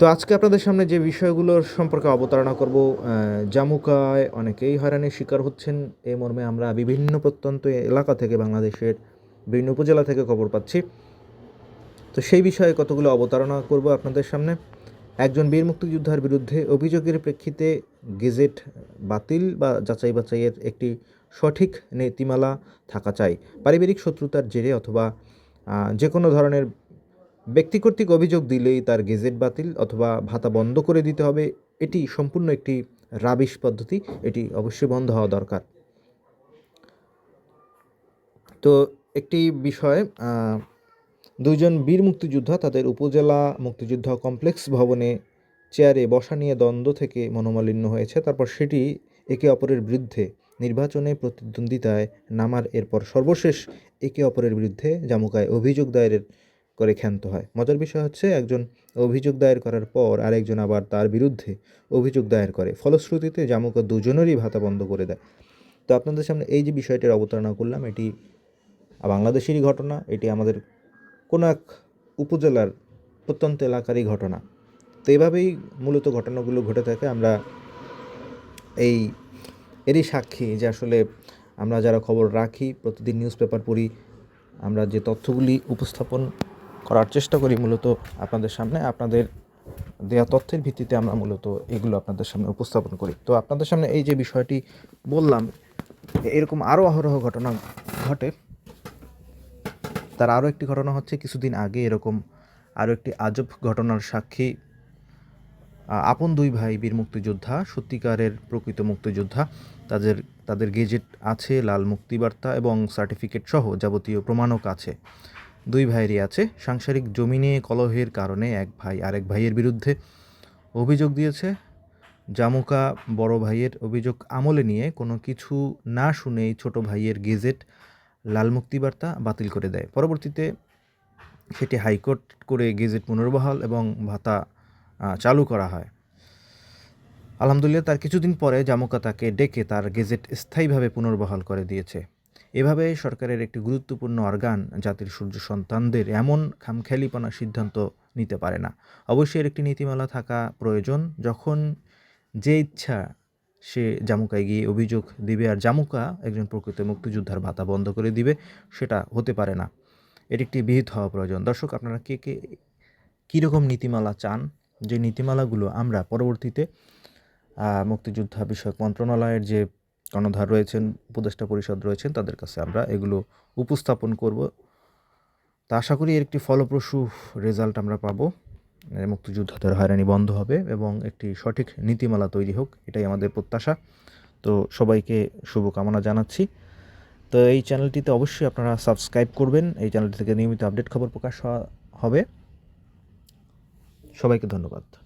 তো আজকে আপনাদের সামনে যে বিষয়গুলোর সম্পর্কে অবতারণা করব জামুকায় অনেকেই হয়রানির শিকার হচ্ছেন। এই মর্মে আমরা বিভিন্ন প্রত্যন্ত এলাকা থেকে বাংলাদেশের বিভিন্ন উপজেলা থেকে খবর পাচ্ছি। তো সেই বিষয়ে কতগুলো অবতারণা করব আপনাদের সামনে? একজন বীর মুক্তিযোদ্ধার বিরুদ্ধে অভিযোগের প্রেক্ষিতে গেজেট বাতিল বা যাচাই বাছাইয়ের একটি সঠিক নীতিমালা থাকা চাই। পারিবারিক শত্রুতার জেরে অথবা যে কোনো ধরনের ব্যক্তি কর্তৃক অভিযোগ দিলেই তার গেজেট বাতিল অথবা ভাতা বন্ধ করে দিতে হবে এটি সম্পূর্ণ একটি রাবিশ পদ্ধতি এটি অবশ্যই বন্ধ হওয়া দরকার। তো একটি বিষয় আহ, দুইজন বীর মুক্তিযোদ্ধা তাদের উপজেলা মুক্তিযোদ্ধা কমপ্লেক্স ভবনে চেয়ারে বসা নিয়ে দ্বন্দ্ব থেকে মনোমালিন্য হয়েছে তারপর সেটি একে অপরের বিরুদ্ধে নির্বাচনে প্রতিদ্বন্দ্বিতায় নামার এরপর সর্বশেষ একে অপরের বিরুদ্ধে জামুকায় অভিযোগ দায়েরের করে ক্ষান্ত হয়। মজার বিষয় হচ্ছে একজন অভিযোগ দায়ের করার পর আরেকজন আবার তার বিরুদ্ধে অভিযোগ দায়ের করে। ফলশ্রুতিতে জামুকা দুজনেরই ভাতা বন্ধ করে দেয়। তো আপনাদের সামনে এই যে বিষয়টির অবতারণা করলাম, এটি বাংলাদেশেরই ঘটনা, এটি আমাদের কোনো এক উপজেলার প্রত্যন্ত এলাকারই ঘটনা। তো এইভাবেই মূলত ঘটনাগুলো ঘটে থাকে। আমরা এই, এরই সাক্ষী যে আসলে আমরা যারা খবর রাখি, প্রতিদিন নিউজ পেপার পড়ি, আমরা যে তথ্যগুলি উপস্থাপন করার চেষ্টা করি মূলত আপনাদের সামনে, আপনাদের দেওয়া তথ্যের ভিত্তিতে আমরা মূলত এগুলো আপনাদের সামনে উপস্থাপন করি। তো আপনাদের সামনে এই যে বিষয়টি বললাম, এরকম আরও অহরহ ঘটনা ঘটে। তার আরও একটি ঘটনা হচ্ছে কিছুদিন আগে এরকম আরও একটি আজব ঘটনার সাক্ষী আপন দুই ভাই বীর মুক্তিযোদ্ধা, সত্যিকারের প্রকৃত মুক্তিযোদ্ধা, তাদের তাদের গেজেট আছে, লাল মুক্তিবার্তা এবং সার্টিফিকেট সহ যাবতীয় প্রমাণক আছে দুই ভাইয়েরই আছে। সাংসারিক জমি নিয়ে কলহের কারণে এক ভাই আরেক ভাইয়ের বিরুদ্ধে অভিযোগ দিয়েছে। জামুকা বড় ভাইয়ের অভিযোগ আমলে নিয়ে কোনো কিছু না শুনেই ছোট ভাইয়ের গেজেট লাল মুক্তিবার্তা বাতিল করে দেয়। পরবর্তীতে সেটি হাইকোর্ট করে গেজেট পুনর্বহাল এবং ভাতা চালু করা হয়। আলহামদুলিল্লাহ, তার কিছুদিন পরে জামুকা তাকে ডেকে তার গেজেট স্থায়ীভাবে পুনর্বহাল করে দিয়েছে। এভাবে সরকারের একটি গুরুত্বপূর্ণ অর্গান জাতির সূর্য সন্তানদের এমন খামখেয়ালিপনা সিদ্ধান্ত নিতে পারে না। অবশ্যই একটি নীতিমালা থাকা প্রয়োজন। যখন যে ইচ্ছা সে জামুকায় গিয়ে অভিযোগ দিবে আর জামুকা একজন প্রকৃত মুক্তিযোদ্ধার ভাতা বন্ধ করে দিবে, সেটা হতে পারে না। এর একটি বিহিত হওয়া প্রয়োজন। দর্শক, আপনারা কে কে কীরকম নীতিমালা চান? যে নীতিমালাগুলো আমরা পরবর্তীতে মুক্তিযোদ্ধা বিষয়ক মন্ত্রণালয়ের যে কর্ণধার রয়েছেন, উপদেষ্টা পরিষদ রয়েছেন, তাদের কাছে আমরা এগুলো উপস্থাপন করব। তা আশা করি এর একটি ফলপ্রসূ রেজাল্ট আমরা পাবো। মুক্তিযোদ্ধাদের হয়রানি বন্ধ হবে এবং একটি সঠিক নীতিমালা তৈরি হোক, এটাই আমাদের প্রত্যাশা। তো সবাইকে শুভকামনা জানাচ্ছি। তো এই চ্যানেলটিতে অবশ্যই আপনারা সাবস্ক্রাইব করবেন। এই চ্যানেলটি থেকে নিয়মিত আপডেট খবর প্রকাশ হবে। সবাইকে ধন্যবাদ।